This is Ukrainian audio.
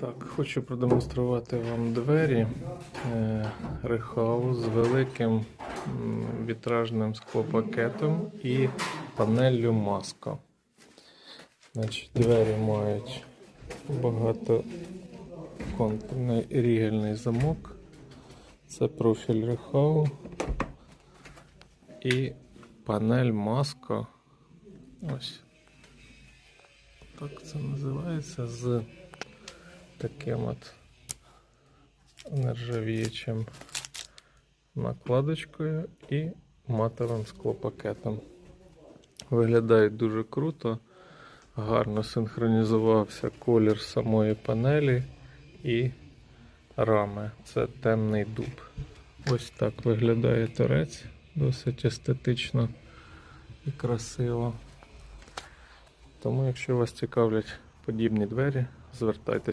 Так, хочу продемонструвати вам двері е, з великим вітражним склопакетом і панеллю Маско. Значить, двері мають багатоконтурний рігельний замок. Це профіль Рехау і панель Маско. Ось. Так це називається з таким от нержавіючим накладочкою і матовим склопакетом. Виглядають дуже круто, гарно синхронізувався колір самої панелі і рами. Це темний дуб. Ось так виглядає торець, досить естетично і красиво. Тому, якщо вас цікавлять подібні двері, звертайтеся.